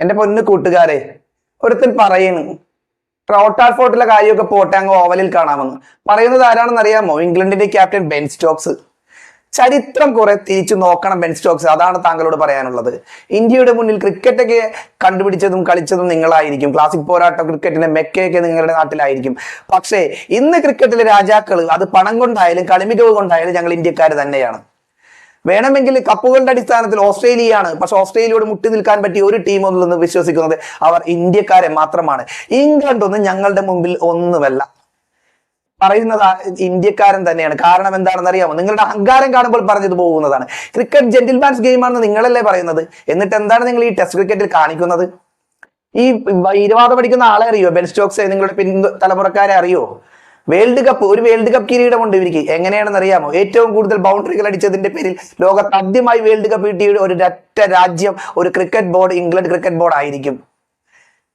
എന്റെ പൊന്ന് കൂട്ടുകാരെ ഒരുത്തൻ പറയുന്നു ട്രോട്ടാർഫോർട്ടിലെ കാര്യമൊക്കെ പോട്ടെ അങ്ങ് ഓവലിൽ കാണാമെന്ന്. പറയുന്നത് ആരാണെന്ന് അറിയാമോ ഇംഗ്ലണ്ടിന്റെ ക്യാപ്റ്റൻ ബെൻ സ്റ്റോക്സ്. ചരിത്രം കുറെ തിരിച്ചു നോക്കണം ബെൻ സ്റ്റോക്സ് അതാണ് താങ്കളോട് പറയാനുള്ളത്. ഇന്ത്യയുടെ മുന്നിൽ ക്രിക്കറ്റൊക്കെ കണ്ടുപിടിച്ചതും കളിച്ചതും നിങ്ങളായിരിക്കും. ക്ലാസിക് പോരാട്ടം ക്രിക്കറ്റിന്റെ മെക്കയൊക്കെ നിങ്ങളുടെ നാട്ടിലായിരിക്കും. പക്ഷേ ഇന്ന് ക്രിക്കറ്റിലെ രാജാക്കൾ അത് പണം കൊണ്ടായാലും കളിമികവ് കൊണ്ടായാലും ഞങ്ങൾ ഇന്ത്യക്കാർ തന്നെയാണ്. വേണമെങ്കിൽ കപ്പുകളുടെ അടിസ്ഥാനത്തിൽ ഓസ്ട്രേലിയയാണ്. പക്ഷെ ഓസ്ട്രേലിയയോട് മുട്ടി നിൽക്കാൻ പറ്റിയ ഒരു ടീം ഒന്നുമില്ലെന്ന് വിശ്വസിക്കുന്നത് അവർ ഇന്ത്യക്കാരെ മാത്രമാണ്. ഇംഗ്ലണ്ട് ഒന്നും ഞങ്ങളുടെ മുമ്പിൽ ഒന്നുമല്ല. പറയുന്നത് ഇന്ത്യക്കാരൻ തന്നെയാണ്. കാരണം എന്താണെന്ന് അറിയാമോ നിങ്ങളുടെ അഹങ്കാരം കാണുമ്പോൾ പറഞ്ഞത് പോകുന്നതാണ്. ക്രിക്കറ്റ് ജെന്റിൽമാൻസ് ഗെയിമാണെന്ന് നിങ്ങളല്ലേ പറയുന്നത്? എന്നിട്ട് എന്താണ് നിങ്ങൾ ഈ ടെസ്റ്റ് ക്രിക്കറ്റിൽ കാണിക്കുന്നത്? ഈ ഇരുവാദം പഠിക്കുന്ന ആളെ അറിയോ? ബെൻ സ്റ്റോക്സ് നിങ്ങളുടെ പിൻ തലമുറക്കാരെ അറിയോ? വേൾഡ് കപ്പ് ഒരു വേൾഡ് കപ്പ് കിരീടമുണ്ട് ഇവർക്ക്. എങ്ങനെയാണെന്ന് അറിയാമോ? ഏറ്റവും കൂടുതൽ ബൗണ്ടറികൾ അടിച്ചതിന്റെ പേരിൽ ലോകത്ത് ആദ്യമായി വേൾഡ് കപ്പ് കിട്ടിയ ഒരു ഒരൊറ്റ രാജ്യം ഒരു cricket board England cricket board ആയിരിക്കും.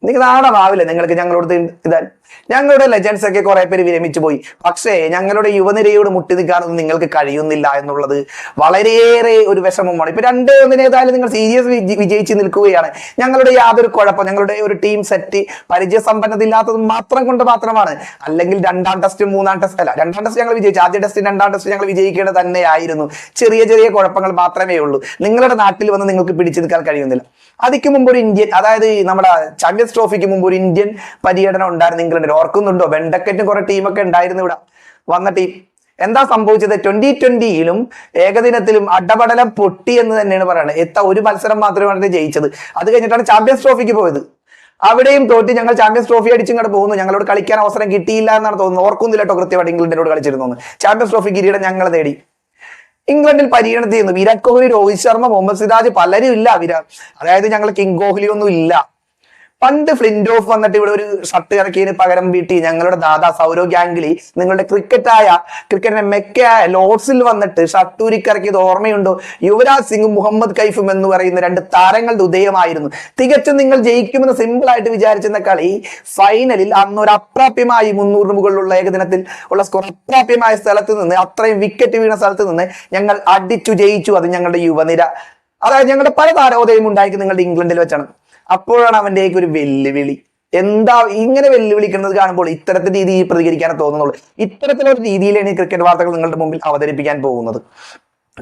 നിങ്ങൾക്ക് നാണമാവില്ല നിങ്ങൾക്ക് ഞങ്ങളോട് ഇതാൻ ഞങ്ങളുടെ ലെജൻസ് ഒക്കെ കുറെ പേര് വിരമിച്ചു പോയി. പക്ഷേ ഞങ്ങളുടെ യുവനിരയോട് മുട്ടി നിൽക്കാനൊന്നും നിങ്ങൾക്ക് കഴിയുന്നില്ല എന്നുള്ളത് വളരെയേറെ ഒരു വിഷമമാണ്. ഇപ്പൊ രണ്ട് ഒന്നിന് ഏതായാലും നിങ്ങൾ സീരിയസ് വിജയിച്ച് നിൽക്കുകയാണ്. ഞങ്ങളുടെ യാതൊരു കുഴപ്പം ഞങ്ങളുടെ ഒരു ടീം സെറ്റ് പരിചയസമ്പന്നത ഇല്ലാത്തത് മാത്രം കൊണ്ട് മാത്രമാണ്. അല്ലെങ്കിൽ രണ്ടാം ടെസ്റ്റ് മൂന്നാം ടെസ്റ്റ് അല്ല രണ്ടാം ടെസ്റ്റ് ഞങ്ങൾ വിജയിച്ചു ആദ്യ ടെസ്റ്റ് രണ്ടാം ടെസ്റ്റ് ഞങ്ങൾ വിജയിക്കേണ്ടത് തന്നെയായിരുന്നു. ചെറിയ ചെറിയ കുഴപ്പങ്ങൾ മാത്രമേ ഉള്ളൂ. നിങ്ങളുടെ നാട്ടിൽ വന്ന് നിങ്ങൾക്ക് പിടിച്ചു നിൽക്കാൻ കഴിയുന്നില്ല. അതിക്ക് മുമ്പ് ഒരു ഇന്ത്യൻ അതായത് നമ്മുടെ ചാമ്പ്യൻസ് ട്രോഫിക്ക് മുമ്പ് ഒരു ഇന്ത്യൻ പര്യടനം ഉണ്ടായിരുന്നു ഇംഗ്ലണ്ടിൽ ഓർക്കുന്നുണ്ടോ? വെണ്ടക്കറ്റും കുറെ ടീമൊക്കെ ഉണ്ടായിരുന്നു ഇവിടെ. വന്ന ടീം. എന്താ സംഭവിച്ചത്? ട്വന്റി ട്വന്റിയിലും ഏകദിനത്തിലും അടപടലം പൊട്ടി എന്ന് തന്നെയാണ് പറയുന്നത് എത്ത ഒരു മത്സരം മാത്രമാണ് ജയിച്ചത്. അത് കഴിഞ്ഞിട്ടാണ് ചാമ്പ്യൻസ് ട്രോഫിക്ക് പോയത്. അവിടെയും തോറ്റ് ഞങ്ങൾ ചാമ്പ്യൻസ് ട്രോഫി അടിച്ചും കൂടെ പോകുന്നു. ഞങ്ങളോട് കളിക്കാൻ അവസരം കിട്ടിയില്ല എന്നാണ് തോന്നുന്നത്. ഓർക്കുന്നില്ല കേട്ടോ കൃത്യമായിട്ട് ഇംഗ്ലണ്ടിനോട് കളിച്ചിരുന്നു ചാമ്പ്യൻസ് ട്രോഫി കിരീടം ഞങ്ങൾ നേടി. ഇംഗ്ലണ്ടിൽ പര്യടനത്തിൽ ചെയ്യുന്നു വിരാട് കോഹ്ലി രോഹിത് ശർമ്മ മുഹമ്മദ് സിറാജ് പലരും ഇല്ല വിരാട്. അതായത് ഞങ്ങൾ കിങ് കോഹ്ലി ഒന്നും ഇല്ല. പണ്ട് ഫ്ലിന്റ് ഓഫ് വന്നിട്ട് ഇവിടെ ഒരു ഷർട്ട് ഇറക്കിയതിന് പകരം വീട്ടി ഞങ്ങളുടെ ദാദാ സൗരവ് ഗാംഗുലി നിങ്ങളുടെ ക്രിക്കറ്റായ ക്രിക്കറ്റിന്റെ മെക്കയായ ലോർഡ്സിൽ വന്നിട്ട് ഷട്ടൂരിക്കിറക്കിയത് ഓർമ്മയുണ്ടോ? യുവരാജ് സിംഗും മുഹമ്മദ് കൈഫും എന്ന് പറയുന്ന രണ്ട് താരങ്ങളുടെ ഉദയമായിരുന്നു. തികച്ചും നിങ്ങൾ ജയിക്കുമെന്ന് സിമ്പിൾ ആയിട്ട് വിചാരിച്ചിരുന്ന കളി ഫൈനലിൽ അന്ന് ഒരു അപ്രാപ്യമായി മുന്നൂറിന് മുകളിലുള്ള ഏകദിനത്തിൽ ഉള്ള സ്കോർ അപ്രാപ്യമായ സ്ഥലത്ത് നിന്ന് അത്രയും വിക്കറ്റ് വീണ സ്ഥലത്ത് നിന്ന് ഞങ്ങൾ അടിച്ചു ജയിച്ചു. അത് ഞങ്ങളുടെ യുവനിര. അതായത് ഞങ്ങളുടെ പല താരോദയം ഉണ്ടായിരിക്കും നിങ്ങളുടെ ഇംഗ്ലണ്ടിൽ വെച്ചാണ്. അപ്പോഴാണ് അവന്റെ ഒരു വെല്ലുവിളി. എന്താ ഇങ്ങനെ വെല്ലുവിളിക്കുന്നത് കാണുമ്പോൾ ഇത്തരത്തിൽ രീതിയിൽ പ്രതികരിക്കാൻ തോന്നുന്നുള്ളൂ. ഇത്തരത്തിലൊരു രീതിയിലാണ് ഈ ക്രിക്കറ്റ് വാർത്തകൾ നിങ്ങളുടെ മുമ്പിൽ അവതരിപ്പിക്കാൻ പോകുന്നത്.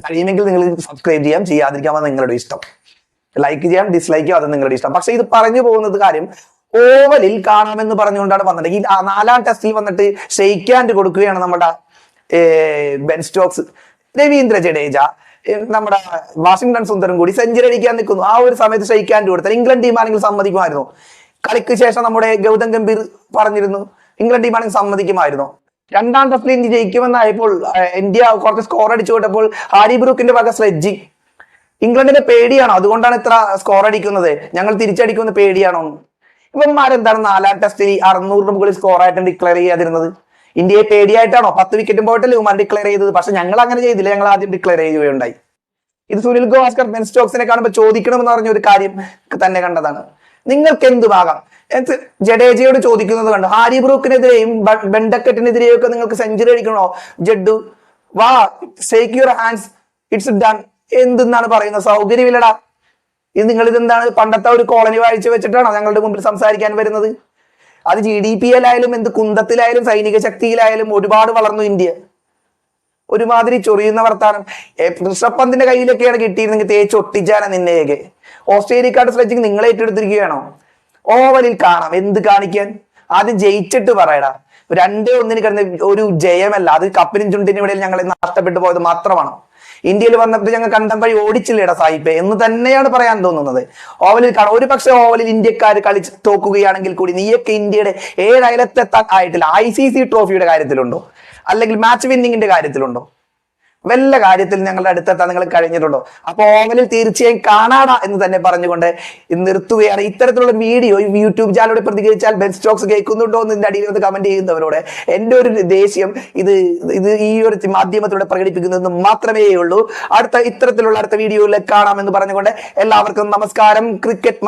കഴിയുമെങ്കിൽ നിങ്ങൾ സബ്സ്ക്രൈബ് ചെയ്യാം ചെയ്യാതിരിക്കാമെന്ന് നിങ്ങളുടെ ഇഷ്ടം. ലൈക്ക് ചെയ്യാം ഡിസ്ലൈക്ക് ചെയ്യാം അത് നിങ്ങളുടെ ഇഷ്ടം. പക്ഷെ ഇത് പറഞ്ഞു പോകുന്നത് കാര്യം ഓവലിൽ കാണാമെന്ന് പറഞ്ഞുകൊണ്ടാണ് വന്നത്. ഈ നാലാം ടെസ്റ്റിൽ വന്നിട്ട് ഷെയ്ക്ക് കൊടുക്കുകയാണ് നമ്മുടെ ബെൻ സ്റ്റോക്സ് രവീന്ദ്ര ജഡേജ. നമ്മുടെ വാഷിംഗ്ടൺ സുന്ദരം കൂടി സെഞ്ചുറി അടിക്കാൻ നിൽക്കുന്നു. ആ ഒരു സമയത്ത് ഷെയ്ക്ക് ഹാൻഡ് കൊടുത്താൽ ഇംഗ്ലണ്ട് ടീമാണെങ്കിൽ സമ്മതിക്കുമായിരുന്നു. കളിക്ക് ശേഷം നമ്മുടെ ഗൗതം ഗംഭീർ പറഞ്ഞിരുന്നു ഇംഗ്ലണ്ട് ടീമാണെങ്കിൽ സമ്മതിക്കുമായിരുന്നു. രണ്ടാം ടെസ്റ്റിൽ ഇന്ത്യ ജയിക്കുമെന്നായപ്പോൾ ഇന്ത്യ കുറച്ച് സ്കോർ അടിച്ചു വിട്ടപ്പോൾ ഹാരി ബ്രൂക്കിന്റെ വക സ്ലെഡ്ജി ഇംഗ്ലണ്ടിന്റെ പേടിയാണോ? അതുകൊണ്ടാണ് ഇത്ര സ്കോർ അടിക്കുന്നത്. ഞങ്ങൾ തിരിച്ചടിക്കുമെന്ന് പേടിയാണോ? ഇവന്മാരെന്താണ് നാലാം ടെസ്റ്റിൽ അറുന്നൂറിന് മുകളിൽ സ്കോർ ആയിട്ട് ഡിക്ലെയർ ചെയ്യാതിരുന്നത്? ഇന്ത്യയെ പേടിയായിട്ടാണോ? പത്ത് വിക്കറ്റും പോയിട്ടല്ലേ ഉമാർ ഡിക്ലെയർ ചെയ്തത്. പക്ഷെ ഞങ്ങൾ അങ്ങനെ ചെയ്തില്ല. ഞങ്ങൾ ആദ്യം ഡിക്ലെയർ ചെയ്യുകയുണ്ടായി. ഇത് സുനിൽ ഗവാസ്കർ ബെൻ സ്റ്റോക്സിനെ കാണുമ്പോൾ ചോദിക്കണമെന്ന് പറഞ്ഞ ഒരു കാര്യം തന്നെ കണ്ടതാണ്. നിങ്ങൾക്ക് എന്തുമാകാം എന്ത്? ജഡേജയോട് ചോദിക്കുന്നത് കണ്ടു. ഹാരി ബ്രൂക്കിനെതിരെയും ബെൻഡക്കറ്റിനെതിരെയും ഒക്കെ നിങ്ങൾക്ക് സെഞ്ചുറി അടിക്കണോ? ജഡ്ഡു വാ shake your hands it's done എന്തെന്നാണ് പറയുന്നത്? സൗകര്യമില്ലടാ. ഇത് നിങ്ങൾ ഇതെന്താണ് പണ്ടത്തെ ഒരു കോളനി വായിച്ചു വെച്ചിട്ടാണോ ഞങ്ങളുടെ മുമ്പിൽ സംസാരിക്കാൻ വരുന്നത്? അത് ജി ഡി പി എല്ലായാലും എന്ത് കുന്തത്തിലായാലും സൈനിക ശക്തിയിലായാലും ഒരുപാട് വളർന്നു ഇന്ത്യ. ഒരുമാതിരി ചൊറിയുന്ന വർത്താനം. ഋഷഭ് കയ്യിലൊക്കെയാണ് കിട്ടിയിരുന്നെങ്കിൽ തേച്ച് ഒട്ടിച്ചാണ് നിന്നെയൊക്കെ ഓസ്ട്രേലിയക്കാരുടെ സ്ലെഡ്ജിങ് നിങ്ങൾ ഏറ്റെടുത്തിരിക്കുകയാണോ ഓവലിൽ കാണാം. എന്ത് കാണിക്കാൻ? ആദ്യം ജയിച്ചിട്ട് പറയടാ. രണ്ടേ ഒന്നിന് കിടന്ന ഒരു ജയമല്ല. അത് കപ്പിനും ചുണ്ടിനും ഇടയിൽ ഞങ്ങൾ നഷ്ടപ്പെട്ടു പോയത് മാത്രമാണ്. ഇന്ത്യയിൽ വന്നപ്പോൾ ഞങ്ങൾ കണ്ടം വഴി ഓടിച്ചില്ലേടാ സായിപ്പെ എന്ന് തന്നെയാണ് പറയാൻ തോന്നുന്നത്. ഓവലിൽ കാണാം. ഒരു പക്ഷേ ഓവലിൽ ഇന്ത്യക്കാർ കളിച്ച് തോക്കുകയാണെങ്കിൽ കൂടി നീയൊക്കെ ഇന്ത്യയുടെ ഏഴ് ആയിട്ടില്ല. ഐ സി സി ട്രോഫിയുടെ കാര്യത്തിലുണ്ടോ? അല്ലെങ്കിൽ മാച്ച് വിന്നിങ്ങിന്റെ കാര്യത്തിലുണ്ടോ? വല്ല കാര്യത്തിൽ ഞങ്ങളുടെ അടുത്തെത്താൻ നിങ്ങൾ കഴിഞ്ഞിട്ടുണ്ടോ? അപ്പൊ ഓവനിൽ തീർച്ചയായും കാണാട എന്ന് തന്നെ പറഞ്ഞുകൊണ്ട് നിർത്തുകയാണ്. ഇത്തരത്തിലുള്ള വീഡിയോ യൂട്യൂബ് ചാനലോട് പ്രതികരിച്ചാൽ ബെൻ സ്റ്റോക്സ് കേൾക്കുന്നുണ്ടോ എന്ന് ഇതിന്റെ അടിയിൽ ഒന്ന് കമന്റ് ചെയ്യുന്നവരോട് എന്റെ ഒരു ദേഷ്യം ഇത് ഇത് ഈ ഒരു മാധ്യമത്തിലൂടെ പ്രകടിപ്പിക്കുന്നതെന്ന് മാത്രമേ ഉള്ളൂ. അടുത്ത ഇത്തരത്തിലുള്ള അടുത്ത വീഡിയോയിൽ കാണാമെന്ന് പറഞ്ഞുകൊണ്ട് എല്ലാവർക്കും നമസ്കാരം. ക്രിക്കറ്റ്